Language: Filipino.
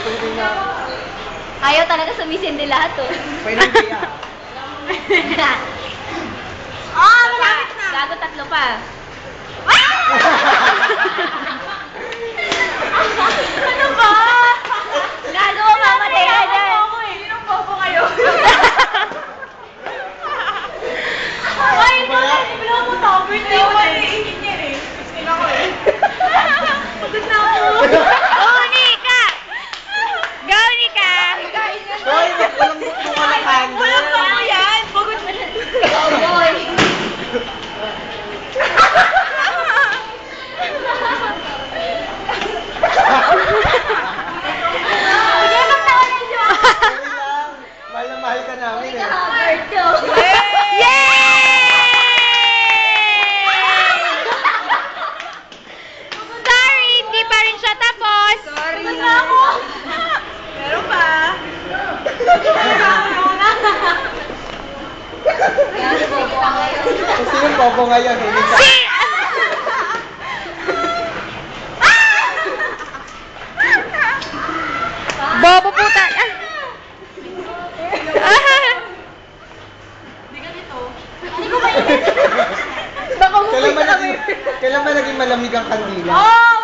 Pwede na. Ayaw talaga sumisindi lahat oh. Pwede na. Ah, malapit na. Gago tatlo pa. Kung sino bobo ngayon, hinig ka. Si... Bobo puta. Baka Kailan ba naging, kailan ba naging malamig ang kandila? Oh,